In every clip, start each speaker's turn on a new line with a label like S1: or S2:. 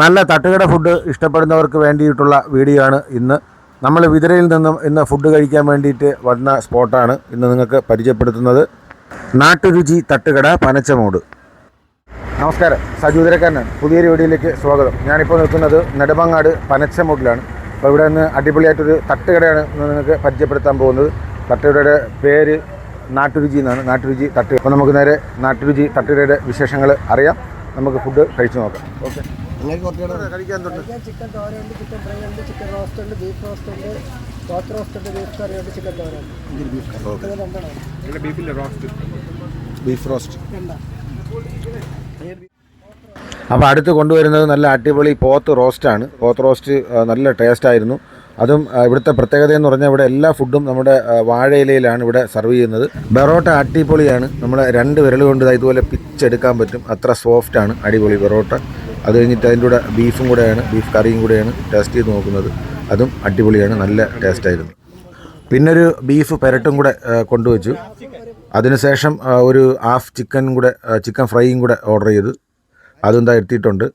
S1: നല്ല തട്ടുകട ഫുഡ് ഇഷ്ടപ്പെടുന്നവർക്ക് വേണ്ടിയിട്ടുള്ള വീഡിയോ ആണ് ഇന്ന്. നമ്മൾ വിതിരയിൽ നിന്നും ഇന്ന് ഫുഡ് കഴിക്കാൻ വേണ്ടിയിട്ട് വന്ന സ്പോട്ടാണ് ഇന്ന് നിങ്ങൾക്ക് പരിചയപ്പെടുത്തുന്നത്. നാട്ടുരുചി തട്ടുകട പനച്ചമൂട്. നമസ്കാരം. സജു ഉദരക്കാരനാണ് പുതിയൊരു വീഡിയോയിലേക്ക് സ്വാഗതം. ഞാനിപ്പോൾ നിൽക്കുന്നത് നെടുമങ്ങാട് പനച്ചമൂട്ടിലാണ്. അപ്പോൾ ഇവിടെ നിന്ന് അടിപൊളിയായിട്ടൊരു തട്ടുകടയാണ് ഇന്ന് നിങ്ങൾക്ക് പരിചയപ്പെടുത്താൻ പോകുന്നത്. തട്ടുകടയുടെ പേര് നാട്ടുരുചി എന്നാണ്. നാട്ടുരുചി തട്ട് അപ്പോൾ നമുക്ക് നേരെ നാട്ടുരുചി തട്ടുകടയുടെ വിശേഷങ്ങൾ അറിയാം. നമുക്ക് ഫുഡ് കഴിച്ചു നോക്കാം. ഓക്കെ. കഴിക്കാൻ
S2: കഴിക്കാൻ ചിക്കൻ തോരയുണ്ട് ചിക്കൻ ഫ്രൈ ഉണ്ട് ചിക്കൻ റോസ്റ്റ് ഉണ്ട് ബീഫ് റോസ്റ്റ് ഉണ്ട് പോത്ത് റോസ്റ്റ് ഉണ്ട് ബീഫ് കറി ഉണ്ട് ചിക്കൻ തോരയുണ്ട്. ഇത് രണ്ടെണ്ണം.
S1: ബീഫ് റോസ്റ്റ്
S2: രണ്ടാ.
S1: അപ്പോൾ അടുത്ത് കൊണ്ടുവരുന്നത് നല്ല അടിപൊളി പോത്ത് റോസ്റ്റാണ് പോത്ത് റോസ്റ്റ് നല്ല ടേസ്റ്റ് ആയിരുന്നു. അതും ഇവിടുത്തെ പ്രത്യേകത എന്ന് പറഞ്ഞാൽ ഇവിടെ എല്ലാ ഫുഡും നമ്മുടെ വാഴയിലയിലാണ് ഇവിടെ സർവ് ചെയ്യുന്നത്. ബെറോട്ട അടിപൊളിയാണ്. നമ്മൾ രണ്ട് വിരൽ കൊണ്ട് ഇതുപോലെ പിച്ചെടുക്കാൻ പറ്റും. അത്ര സോഫ്റ്റ് ആണ് അടിപൊളി ബെറോട്ട. അത് കഴിഞ്ഞിട്ട് അതിന്റെ കൂടെ ബീഫും കൂടെയാണ് ബീഫ് കറിയും കൂടെയാണ് ടേസ്റ്റ് ചെയ്ത് നോക്കുന്നത്. അതും അടിപൊളിയാണ് നല്ല ടേസ്റ്റായിരുന്നു പിന്നൊരു ബീഫ് പെരട്ടും കൂടെ കൊണ്ടുവച്ചു. അതിനുശേഷം ഒരു ഹാഫ് ചിക്കൻ കൂടെ ചിക്കൻ ഫ്രൈയും കൂടെ ഓർഡർ ചെയ്തു അതും താ എത്തിയിട്ടുണ്ട്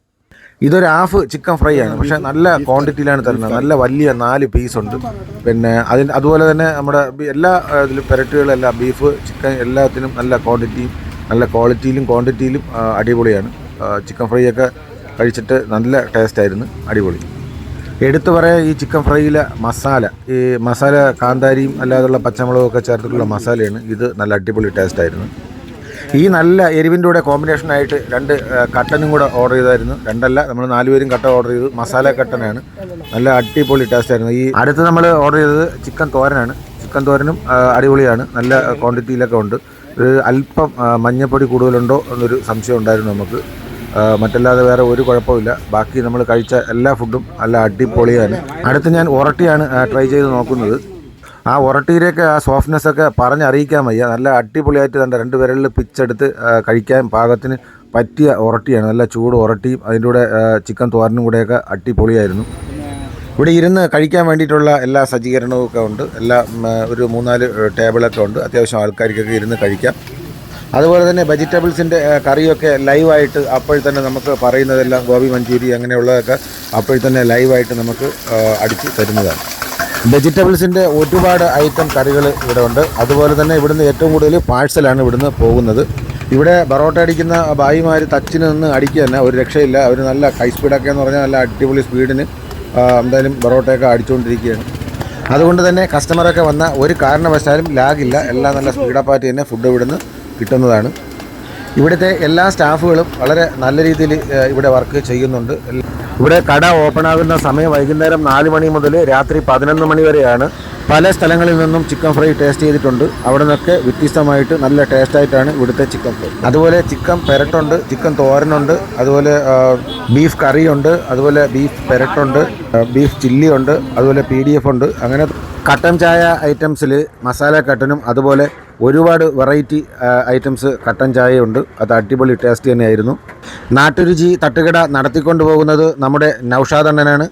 S1: ഇതൊരു ഹാഫ് ചിക്കൻ ഫ്രൈ ആണ് പക്ഷേ നല്ല ക്വാണ്ടിറ്റിയിലാണ് തരുന്നത്. നല്ല വലിയ നാല് പീസ് ഉണ്ട്. പിന്നെ അതിന് അതുപോലെ തന്നെ നമ്മുടെ എല്ലാ ഇതിലും പെരട്ടുകളെല്ലാം ബീഫ് ചിക്കൻ എല്ലാത്തിനും നല്ല ക്വാണ്ടിറ്റിയും നല്ല ക്വാളിറ്റിയിലും ക്വാണ്ടിറ്റിയിലും അടിപൊളിയാണ്. ചിക്കൻ ഫ്രൈയൊക്കെ കഴിച്ചിട്ട് നല്ല ടേസ്റ്റ് ആയിരുന്നു അടിപൊളി. എടുത്തു പറയാൻ ഈ ചിക്കൻ ഫ്രൈയിലെ മസാല ഈ മസാല കാന്താരിയും അല്ലാതുള്ള പച്ചമുളകും ഒക്കെ ചേർത്തിട്ടുള്ള മസാലയാണ് ഇത് നല്ല അടിപൊളി ടേസ്റ്റ് ആയിരുന്നു ഈ നല്ല എരിവിന്റെ കൂടെ കോമ്പിനേഷനായിട്ട് രണ്ട് കട്ടനും കൂടെ ഓർഡർ ചെയ്തായിരുന്നു. രണ്ടല്ല നമ്മൾ നാലുപേരും കട്ട ഓർഡർ ചെയ്തു മസാല കട്ടനാണ്. നല്ല അടിപൊളി ടേസ്റ്റ് ആയിരുന്നു ഈ അടുത്ത് നമ്മൾ ഓർഡർ ചെയ്തത് ചിക്കൻ തോരനാണ്. ചിക്കൻ തോരനും അടിപൊളിയാണ്. നല്ല ക്വാണ്ടിറ്റിയിലൊക്കെ ഉണ്ട്. അല്പം മഞ്ഞപ്പൊടി കൂടുതലുണ്ടോ എന്നൊരു സംശയം ഉണ്ടായിരുന്നു നമുക്ക്. മറ്റല്ലാതെ വേറെ ഒരു കുഴപ്പമില്ല ബാക്കി നമ്മൾ കഴിച്ച എല്ലാ ഫുഡും നല്ല അടിപൊളിയാണ്. അടുത്ത് ഞാൻ ഉറട്ടിയാണ് ട്രൈ ചെയ്ത് നോക്കുന്നത്. ആ ഉറട്ടിയിലേക്ക് ആ സോഫ്റ്റ്നെസ് ഒക്കെ പറഞ്ഞറിയിക്കാൻ വയ്യ. നല്ല അടിപൊളിയായിട്ട് തന്നെ രണ്ട് വിരലിൽ പിച്ചെടുത്ത് കഴിക്കാൻ പാകത്തിന് പറ്റിയ ഉറട്ടിയാണ് നല്ല ചൂട് ഉറട്ടിയും അതിന്റെ കൂടെ ചിക്കൻ തോരനും കൂടെയൊക്കെ അടിപൊളിയായിരുന്നു. ഇവിടെ ഇരുന്ന് കഴിക്കാൻ വേണ്ടിയിട്ടുള്ള എല്ലാ സജ്ജീകരണവും ഒക്കെ ഉണ്ട്. എല്ലാ ഒരു മൂന്നാൽ ടേബിളൊക്കെ ഉണ്ട്. അത്യാവശ്യം ആൾക്കാർക്കൊക്കെ ഇരുന്ന് കഴിക്കാം. അതുപോലെ തന്നെ വെജിറ്റബിൾസിന്റെ കറിയൊക്കെ ലൈവായിട്ട് അപ്പോൾ തന്നെ നമുക്ക് പറയുന്നതെല്ലാം ഗോപി മഞ്ചൂരി അങ്ങനെയുള്ളതൊക്കെ അപ്പോൾ തന്നെ ലൈവായിട്ട് നമുക്ക് അടിച്ച് തരുന്നതാണ്. വെജിറ്റബിൾസിന്റെ ഒരുപാട് ഐറ്റം കറികൾ ഇവിടെ ഉണ്ട് അതുപോലെ തന്നെ ഇവിടുന്ന് ഏറ്റവും കൂടുതൽ പാഴ്സലാണ് ഇവിടുന്ന് പോകുന്നത്. ഇവിടെ ബറോട്ട അടിക്കുന്ന ഭായിമാർ തച്ചിന് നിന്ന് അടിക്കുക തന്നെ ഒരു രക്ഷയില്ല. അവർ നല്ല ഹൈ സ്പീഡൊക്കെ എന്ന് പറഞ്ഞാൽ നല്ല അടിപൊളി സ്പീഡിന് എന്തായാലും ബറോട്ടയൊക്കെ അടിച്ചുകൊണ്ടിരിക്കുകയാണ് അതുകൊണ്ട് തന്നെ കസ്റ്റമറൊക്കെ വന്ന ഒരു കാരണവശാലും ലാഗില്ല എല്ലാം നല്ല സ്പീഡപ്പായിട്ട് തന്നെ ഫുഡ് ഇവിടുന്ന് കിട്ടുന്നതാണ്. ഇവിടുത്തെ എല്ലാ സ്റ്റാഫുകളും വളരെ നല്ല രീതിയിൽ ഇവിടെ വർക്ക് ചെയ്യുന്നുണ്ട്. ഇവിടെ കട ഓപ്പൺ ആകുന്ന സമയം വൈകുന്നേരം നാല് മണി മുതൽ രാത്രി പതിനൊന്ന് മണി വരെയാണ്. പല സ്ഥലങ്ങളിൽ നിന്നും ചിക്കൻ ഫ്രൈ ടേസ്റ്റ് ചെയ്തിട്ടുണ്ട്. അവിടെ നിന്നൊക്കെ വ്യത്യസ്തമായിട്ട് നല്ല ടേസ്റ്റായിട്ടാണ് ഇവിടുത്തെ ചിക്കൻ ഫ്രൈ അതുപോലെ ചിക്കൻ പെരട്ടുണ്ട് ചിക്കൻ തോരനുണ്ട് അതുപോലെ ബീഫ് ബീഫ് കറിയുണ്ട് അതുപോലെ ബീഫ് പെരട്ടുണ്ട് ബീഫ് ചില്ലി ഉണ്ട് അതുപോലെ പി ഉണ്ട്. അങ്ങനെ കട്ടൻ ചായ ഐറ്റംസിൽ മസാല കട്ടനും അതുപോലെ ഒരുപാട് വെറൈറ്റി ഐറ്റംസ് കട്ടൻ ചായയുണ്ട്. അത് അടിപൊളി ടേസ്റ്റ് തന്നെയായിരുന്നു. നാട്ടുരുചി തട്ടുകട നടത്തിക്കൊണ്ടു പോകുന്നത് നമ്മുടെ നൌഷാദണ്ണനാണ്.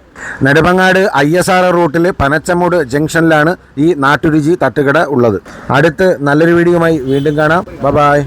S1: നെടുമങ്ങാട് ഐ എസ് ആർ റൂട്ടിൽ പനച്ചമൂട് ജംഗ്ഷനിലാണ് ഈ നാട്ടുരുചി തട്ടുകട ഉള്ളത്. അടുത്ത് നല്ലൊരു വീഡിയോയുമായി വീണ്ടും കാണാം. ബ ബായ്